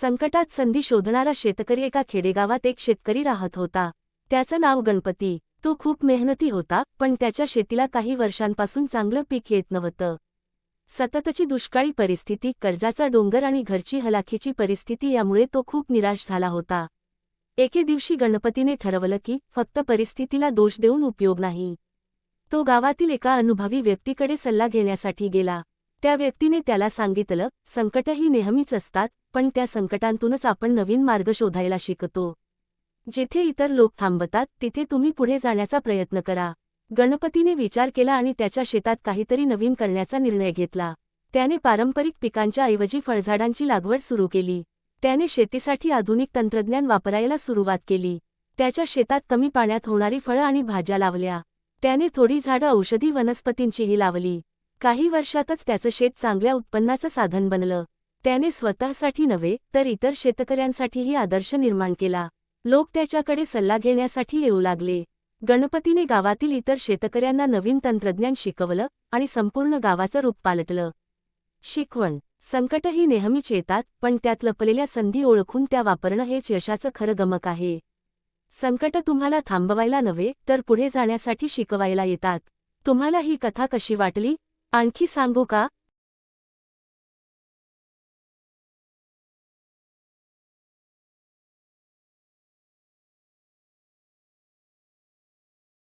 संकटात संधी शोधणारा शेतकरी एका खेडेगावात एक शेतकरी राहत होता. त्याचं नाव गणपती. तो खूप मेहनती होता पण त्याच्या शेतीला काही वर्षांपासून चांगलं पीक येत नव्हतं. सततची दुष्काळी परिस्थिती कर्जाचा डोंगर आणि घरची हलाखीची परिस्थिती यामुळे तो खूप निराश झाला होता. एके दिवशी गणपतीने ठरवलं की फक्त परिस्थितीला दोष देऊन उपयोग नाही. तो गावातील एका अनुभवी व्यक्तीकडे सल्ला घेण्यासाठी गेला. त्या व्यक्तीने त्याला सांगितलं संकट ही नेहमीच असतात पण त्या संकटांतूनच आपण नवीन मार्ग शोधायला शिकतो. जिथे इतर लोक थांबतात तिथे तुम्ही पुढे जाण्याचा प्रयत्न करा गणपतीने विचार केला आणि त्याच्या शेतात काहीतरी नवीन करण्याचा निर्णय घेतला. त्याने पारंपरिक पिकांच्या ऐवजी फळझाडांची लागवड सुरू केली. त्याने शेतीसाठी आधुनिक तंत्रज्ञान वापरायला सुरुवात केली. त्याच्या शेतात कमी पाण्यात होणारी फळं आणि भाज्या लावल्या. त्याने थोडी झाडं औषधी वनस्पतींचीही लावली. काही वर्षातच त्याचं शेत चांगल्या उत्पन्नाचं साधन बनलं. त्याने स्वतःसाठी नव्हे तर इतर शेतकऱ्यांसाठीही आदर्श निर्माण केला. लोक त्याच्याकडे सल्ला घेण्यासाठी येऊ लागले. गणपतीने गावातील इतर शेतकऱ्यांना नवीन तंत्रज्ञान शिकवलं आणि संपूर्ण गावाचं रूप पालटलं. शिकवण. संकट ही नेहमीच येतात पण त्यात लपलेल्या संधी ओळखून त्या वापरणं हेच यशाचं खरं गमक आहे. संकट तुम्हाला थांबवायला नव्हे तर पुढे जाण्यासाठी शिकवायला येतात. तुम्हाला ही कथा कशी वाटली? आणखी सांगू का?